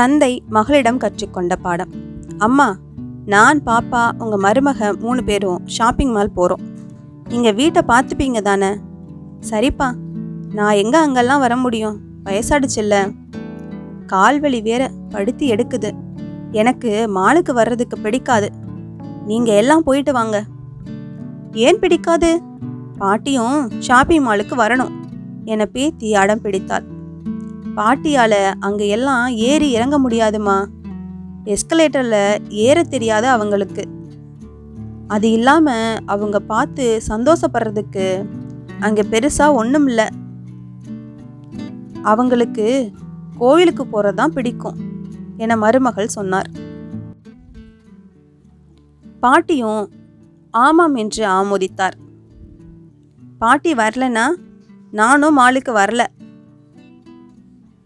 தந்தை மகளிடம் கற்றுக்கொண்ட பாடம். அம்மா நான் பாப்பா உங்கள் மருமக மூணு பேரும் ஷாப்பிங் மால் போகிறோம் நீங்கள் வீட்டை பார்த்துப்பீங்க தானே? சரிப்பா. நான் எங்கே அங்கெல்லாம் வர முடியும்? வயசாடுச்சுல்ல. கால்வழி வேற படுத்தி எடுக்குது. எனக்கு மாலுக்கு வர்றதுக்கு பிடிக்காது. நீங்கள் எல்லாம் போயிட்டு வாங்க. ஏன் பிடிக்காது? பாட்டியும் ஷாப்பிங் மாலுக்கு வரணும். என பேத்தி அடம் பிடித்தாள். பாட்டியால அங்க எல்லாம் ஏறி இறங்க முடியாதுமா. எஸ்கலேட்டர்ல ஏற தெரியாது அவங்களுக்கு. அது இல்லாம அவங்க பார்த்து சந்தோஷப்படுறதுக்கு அங்க பெருசா ஒன்றும் இல்லை. அவங்களுக்கு கோயிலுக்கு போறதுதான் பிடிக்கும் என மருமகள் சொன்னார். பாட்டியும் ஆமாம் என்று ஆமோதித்தார். பாட்டி வரலன்னா நானும் மாலுக்கு வரல.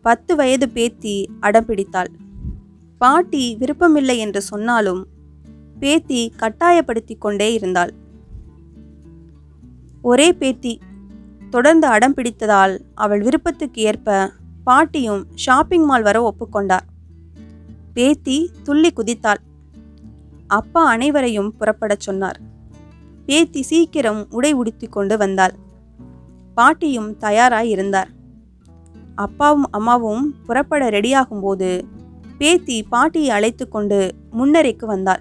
பத்து வயது பேத்தி அடம் பிடித்தாள். பாட்டி விருப்பமில்லை என்று சொன்னாலும் பேத்தி கட்டாயப்படுத்தி கொண்டே இருந்தாள். ஒரே பேத்தி. தொடர்ந்து அடம் பிடித்ததால் அவள் விருப்பத்துக்கு ஏற்ப பாட்டியும் ஷாப்பிங் மால் வர ஒப்புக்கொண்டார் பேத்தி துள்ளி குதித்தாள். அப்பா அனைவரையும் புறப்படச் சொன்னார். பேத்தி சீக்கிரம் உடை உடுத்தி கொண்டு வந்தாள். பாட்டியும் தயாராய் இருந்தார். அப்பாவும் அம்மாவும் புறப்பட ரெடியாகும்போது பேத்தி பாட்டியை அழைத்து கொண்டு முன்னரைக்கு வந்தாள்.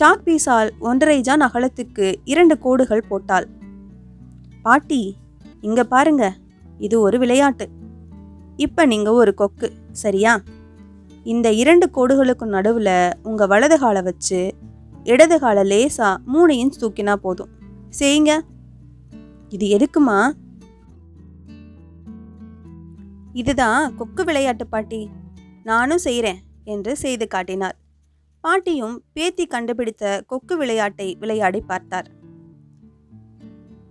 சாக் பீஸால் ஒன்றரை ஜான் அகலத்துக்கு இரண்டு கோடுகள் போட்டாள். பாட்டி இங்க பாருங்க இது ஒரு விளையாட்டு. இப்ப நீங்க ஒரு கொக்கு சரியா? இந்த இரண்டு கோடுகளுக்கும் நடுவுல உங்க வலது காலை வச்சு இடது காலை லேசா மூணு இன்ச் தூக்கினா போதும். செய்யுங்க. இது எதுக்குமா? இதுதான் கொக்கு விளையாட்டு பாட்டி. நானும் செய்கிறேன் என்று செய்து காட்டினார் பாட்டியும் பேத்தி கண்டுபிடித்த கொக்கு விளையாட்டை விளையாடி பார்த்தார்.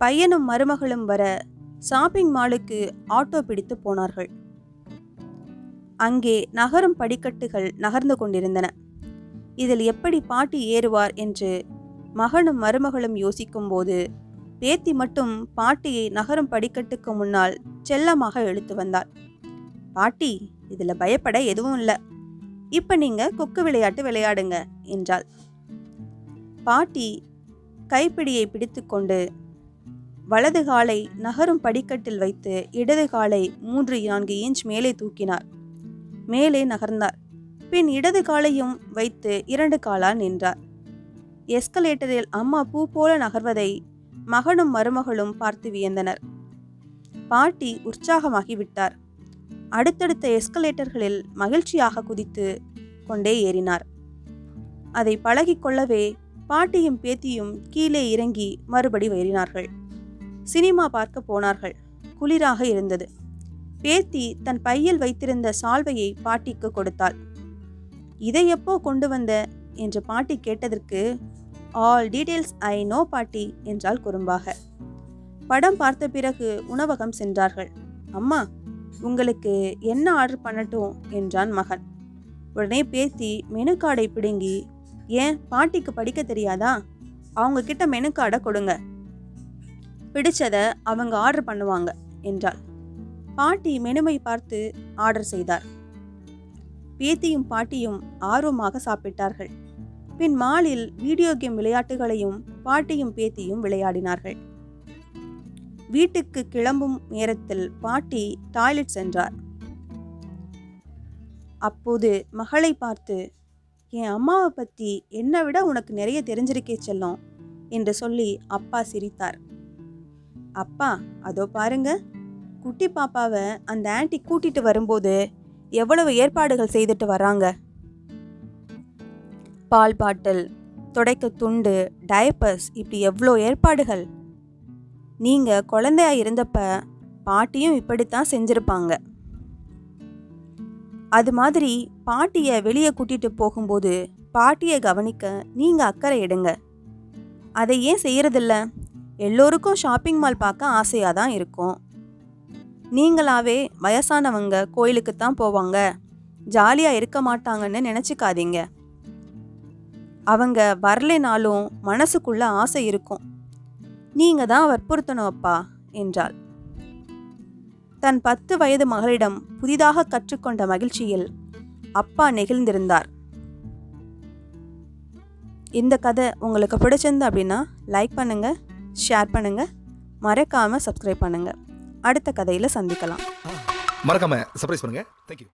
பையனும் மருமகளும் வர ஷாப்பிங் மாலுக்கு ஆட்டோ பிடித்து போனார்கள். அங்கே நகரும் படிக்கட்டுகள் நகர்ந்து கொண்டிருந்தன. இதில் எப்படி பாட்டி ஏறுவார் என்று மகனும் மருமகளும் யோசிக்கும்போது பேத்தி மட்டும் பாட்டியை நகரும் படிக்கட்டுக்கு முன்னால் செல்லமாக இழுத்து வந்தாள். பாட்டி இதில் பயப்பட எதுவும் இல்லை. இப்போ நீங்கள் கொக்கு விளையாட்டு விளையாடுங்க என்றாள். பாட்டி கைப்பிடியை பிடித்துக்கொண்டு வலது காலை நகரும் படிக்கட்டில் வைத்து இடது காலை மூன்று நான்கு இன்ச் மேலே தூக்கினார். மேலே நகர்ந்தார். பின் இடது காலையும் வைத்து இரண்டு காலால் நின்றார். எஸ்கலேட்டரில் அம்மா பூ போல நகர்வதை மகனும் மருமகளும் பார்த்து வியந்தனர். பாட்டி உற்சாகமாகி விட்டார். அடுத்தடுத்த எஸ்கலேட்டர்களில் மகிழ்ச்சியாக குதித்து கொண்டே ஏறினார். அதை பழகிக்கொள்ளவே பாட்டியும் பேத்தியும் கீழே இறங்கி மறுபடி ஏறினார்கள். சினிமா பார்க்க போனார்கள். குளிராக இருந்தது. பேத்தி தன் பையில் வைத்திருந்த சால்வையை பாட்டிக்கு கொடுத்தாள். இதை எப்போ கொண்டு வந்த? என்று பாட்டி கேட்டதற்கு ஆல் டீடைல்ஸ் ஐ நோ பாட்டி என்றால் குறும்பாக. படம் பார்த்த பிறகு உணவகம் சென்றார்கள். அம்மா உங்களுக்கு என்ன ஆர்டர் பண்ணட்டும் என்றான் மகன். உடனே பேத்தி மெனு கார்டை பிடுங்கி ஏன் பாட்டிக்கு படிக்க தெரியாதா? அவங்க கிட்ட மெனு கார்டை கொடுங்க. பிடிச்சதை அவங்க ஆர்டர் பண்ணுவாங்க என்றாள். பாட்டி மெனுவை பார்த்து ஆர்டர் செய்தார். பேத்தியும் பாட்டியும் ஆர்வமாக சாப்பிட்டார்கள். பின் மாலில் வீடியோ கேம் விளையாட்டுகளையும் பாட்டியும் பேத்தியும் விளையாடினார்கள். வீட்டுக்கு கிளம்பும் நேரத்தில் பாட்டி டாய்லெட் சென்றார். அப்போது மகளை பார்த்து என் அம்மாவை பற்றி என்னை விட உனக்கு நிறைய தெரிஞ்சிருக்கே செல்லம் என்று சொல்லி அப்பா சிரித்தார். அப்பா அதோ பாருங்க. குட்டி பாப்பாவை அந்த ஆன்ட்டி கூட்டிட்டு வரும்போது எவ்வளவு ஏற்பாடுகள் செய்துட்டு வராங்க பால் பாட்டில் துடைக்க துண்டு டயப்பர்ஸ் இப்படி எவ்வளோ ஏற்பாடுகள்? நீங்கள் குழந்தையா இருந்தப்ப பாட்டியும் இப்படித்தான் செஞ்சுருப்பாங்க. அது மாதிரி பாட்டியை வெளியே கூட்டிகிட்டு போகும்போது பாட்டியை கவனிக்க நீங்கள் அக்கறை எடுங்க. அதை ஏன் செய்கிறதில்ல எல்லோருக்கும் ஷாப்பிங் மால் பார்க்க ஆசையாக தான் இருக்கும். நீங்களாவே வயசானவங்க கோயிலுக்கு தான் போவாங்க. ஜாலியாக இருக்க மாட்டாங்கன்னு நினச்சிக்காதீங்க. அவங்க வரலைனாலும் மனசுக்குள்ள ஆசை இருக்கும். நீங்க தான் வற்புறுத்தணும் அப்பா என்றாள். தன் பத்து வயது மகளிடம் புதிதாக கற்றுக்கொண்ட மகிழ்ச்சியில் அப்பா நெகிழ்ந்திருந்தார். இந்த கதை உங்களுக்கு பிடிச்சிருந்து அப்படின்னா லைக் பண்ணுங்கள் ஷேர் பண்ணுங்கள் மறக்காமல் சப்ஸ்கிரைப் பண்ணுங்கள் அடுத்த கதையில் சந்திக்கலாம். மறக்காம சர்ப்ரைஸ் பண்ணுங்க. தேங்க்யூ